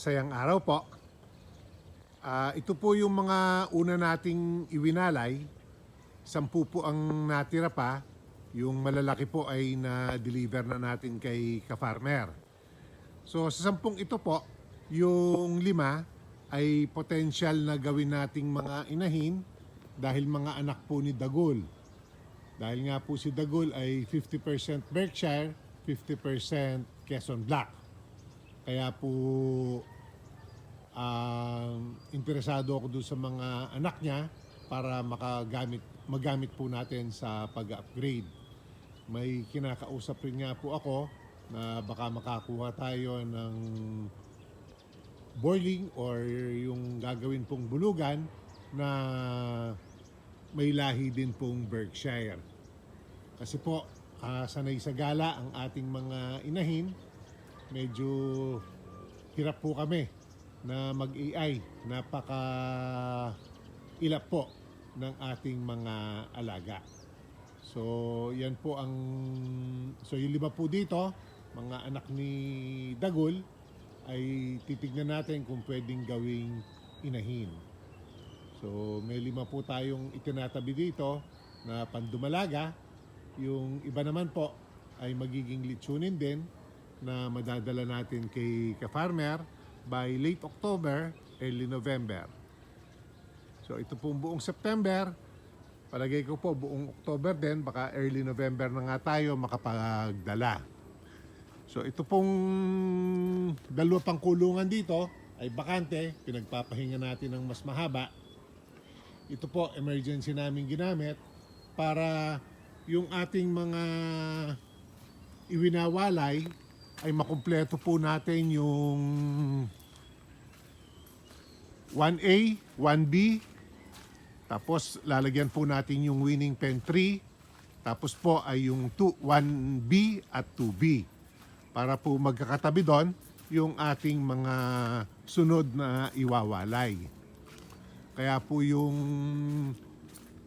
masayang araw po. Ah, ito po yung mga una nating iwinalay. Sampu po ang natira pa. Yung malalaki po ay na-deliver na natin kay ka-farmer. So sa sampung ito po, yung lima ay potential na gawin nating mga inahin dahil mga anak po ni Dagul. Dahil nga po si Dagul ay 50% Berkshire, 50% Quezon Black. Kaya po um, interesado ako doon sa mga anak niya para makagamit magamit po natin sa pag-upgrade. May kinakausap rin nga po ako na baka makakuha tayo ng boiling or yung gagawin pong bulugan na may lahi din pong Berkshire. Kasi po, ah, sanay sa gala ang ating mga inahin, medyo hirap po kami na mag-AI. Napaka ilap po ng ating mga alaga. So, yan po ang... So, yung lima po dito, mga anak ni Dagul, ay titignan natin kung pwedeng gawing inahin. So, may lima po tayong itinatabi dito na pandumalaga. Yung iba naman po ay magiging litsunin din na madadala natin kay ka-farmer by late October, early November. So ito pong buong September, palagay ko po buong October din, baka early November na nga tayo makapagdala. So ito pong dalawa pang kulungan dito ay bakante, pinagpapahinga natin ng mas mahaba. Ito po, emergency namin ginamit para yung ating mga iwinawalay ay makumpleto po natin yung 1A, 1B, tapos lalagyan po natin yung winning pen 3, tapos po ay yung 2, 1B at 2B. Para po magkakatabi doon yung ating mga sunod na iwawalay. Kaya po yung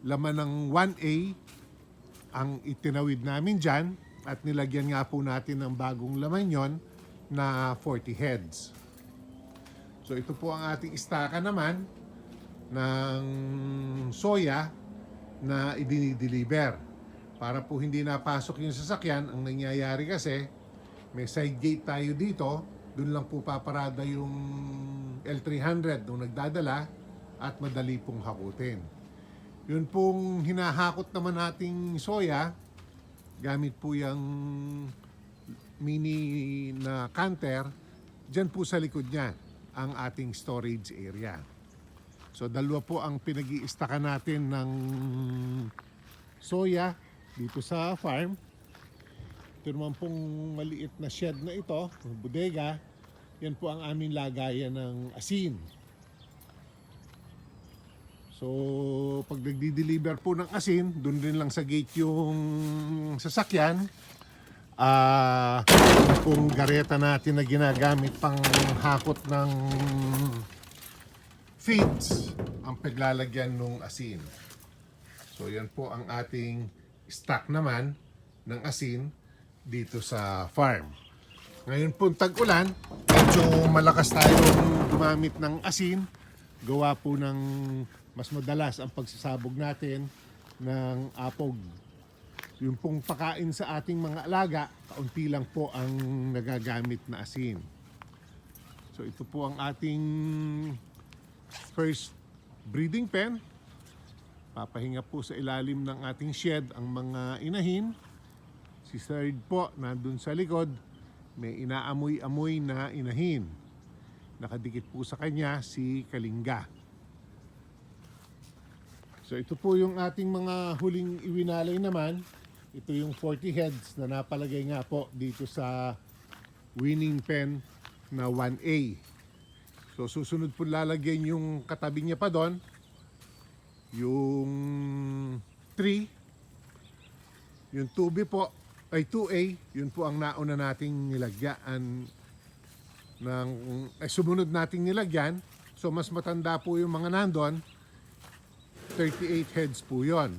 laman ng 1A ang itinawid namin dyan at nilagyan nga po natin ng bagong laman yon na 40 heads. So ito po ang ating istaka naman ng soya na idinideliver. Para po hindi napasok yung sasakyan, ang nangyayari kasi may side gate tayo dito, doon lang po paparada yung L300 nung nagdadala at madali pong hakutin. Yun pong hinahakot naman nating soya, gamit po yung mini na canter, dyan po sa likod niya ang ating storage area. So dalawa po ang pinag natin ng soya dito sa farm. Ito naman pong maliit na shed na ito, bodega. Yan po ang aming lagayan ng asin. So, pag nagdi-deliver po ng asin, doon din lang sa gate yung sasakyan. Ah, kung gareta natin na ginagamit pang hakot ng feeds ang paglalagyan ng asin. So, yan po ang ating stock naman ng asin dito sa farm. Ngayon po tag-ulan, medyo malakas tayong gumamit ng asin. Gawa po ng mas madalas ang pagsasabog natin ng apog. Yung pong pakain sa ating mga alaga, kaunti lang po ang nagagamit na asin. So ito po ang ating first breeding pen. Papahinga po sa ilalim ng ating shed ang mga inahin. Si third po, nandun sa likod, may inaamoy-amoy na inahin. Nakadikit po sa kanya si Kalinga. So ito po yung ating mga huling iwinalay naman. Ito yung 40 heads na napalagay nga po dito sa winning pen na 1A. So susunod po lalagyan yung katabi niya pa doon. Yung 3. Yung 2B po ay 2A. Yun po ang nauna nating nilagyan ng ay sumunod nating nilagyan. So mas matanda po yung mga nandon. 38 heads po yon.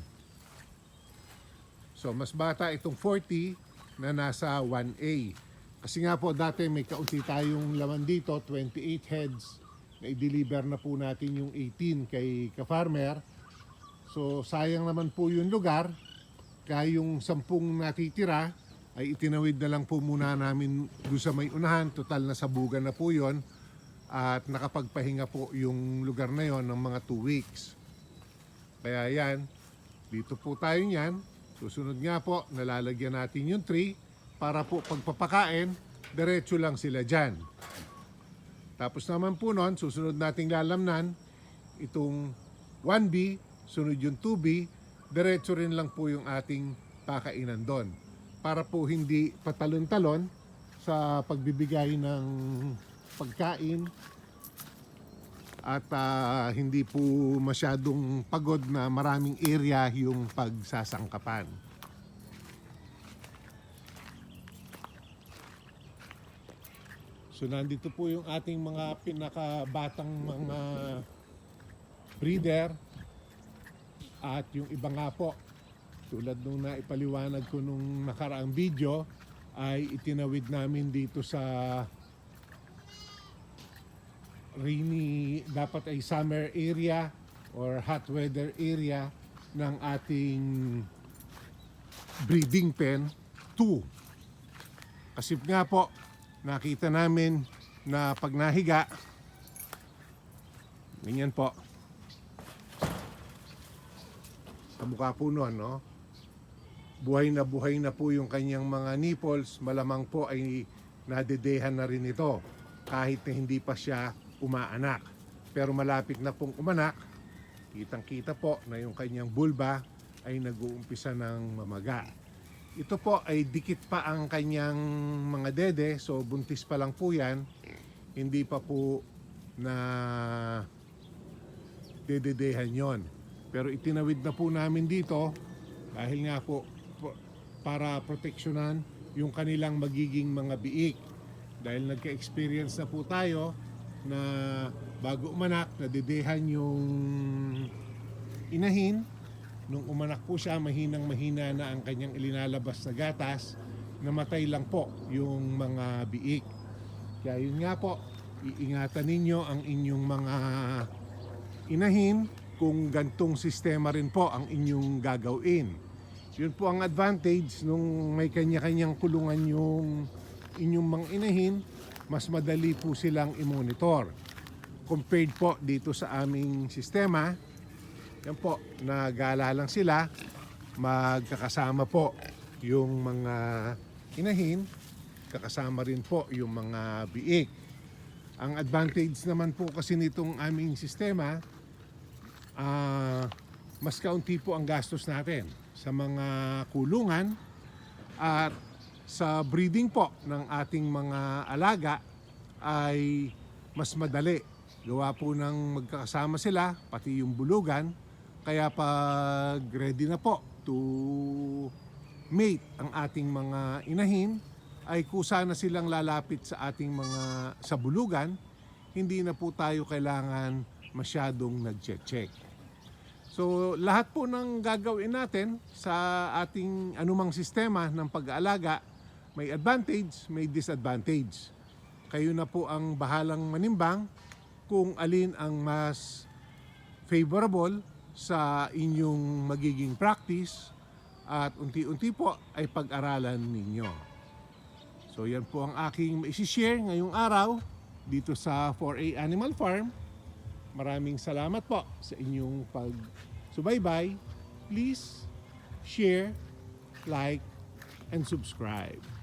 So mas bata itong 40 na nasa 1A. Kasi nga po dati may kaunti tayong laman dito, 28 heads. Na i-deliver na po natin yung 18 kay ka-farmer. So sayang naman po yung lugar. Kaya yung sampung natitira ay itinawid na lang po muna namin doon sa may unahan. Total na sabugan na po yon At nakapagpahinga po yung lugar na yon ng mga 2 weeks. Kaya yan, dito po tayo niyan. Susunod nga po, nalalagyan natin yung tree para po pagpapakain, diretso lang sila dyan. Tapos naman po nun, susunod nating lalamnan, itong 1B, sunod yung 2B, diretso rin lang po yung ating pakainan doon. Para po hindi patalon-talon sa pagbibigay ng pagkain at ah, hindi po masyadong pagod na maraming area yung pagsasangkapan. So nandito po yung ating mga pinakabatang mga breeder at yung iba nga po tulad nung naipaliwanag ko nung nakaraang video ay itinawid namin dito sa rainy dapat ay summer area or hot weather area ng ating breeding pen 2 kasi nga po nakita namin na pag nahiga ganyan po. Sa mukha po nun, no? Buhay na buhay na po yung kanyang mga nipples, malamang po ay nadedehan na rin ito kahit na hindi pa siya umaanak. Pero malapit na pong umanak, kitang-kita po na yung kanyang bulba ay nag-uumpisa ng mamaga. Ito po ay dikit pa ang kanyang mga dede, so buntis pa lang po yan. Hindi pa po na dededehan yon. Pero itinawid na po namin dito dahil nga po para proteksyonan yung kanilang magiging mga biik. Dahil nagka-experience na po tayo na bago umanak, nadedehan yung inahin. Nung umanak po siya, mahinang mahina na ang kanyang ilinalabas na gatas. Namatay lang po yung mga biik. Kaya yun nga po, iingatan ninyo ang inyong mga inahin kung gantong sistema rin po ang inyong gagawin. Yun po ang advantage nung may kanya-kanyang kulungan yung inyong mga inahin, mas madali po silang i-monitor. Compared po dito sa aming sistema, yan po, nagala lang sila, magkakasama po yung mga inahin, kakasama rin po yung mga biik. Ang advantage naman po kasi nitong aming sistema, ah, mas kaunti po ang gastos natin sa mga kulungan at sa breeding po ng ating mga alaga ay mas madali. Gawa po ng magkakasama sila, pati yung bulugan. Kaya pag ready na po to mate ang ating mga inahin, ay kusa na silang lalapit sa ating mga sa bulugan, hindi na po tayo kailangan masyadong nag-check. So lahat po ng gagawin natin sa ating anumang sistema ng pag-aalaga, may advantage, may disadvantage. Kayo na po ang bahalang manimbang kung alin ang mas favorable sa inyong magiging practice at unti-unti po ay pag-aralan ninyo. So yan po ang aking maisishare ngayong araw dito sa 4A Animal Farm. Maraming salamat po sa inyong pagsubaybay. Please share, like, and subscribe.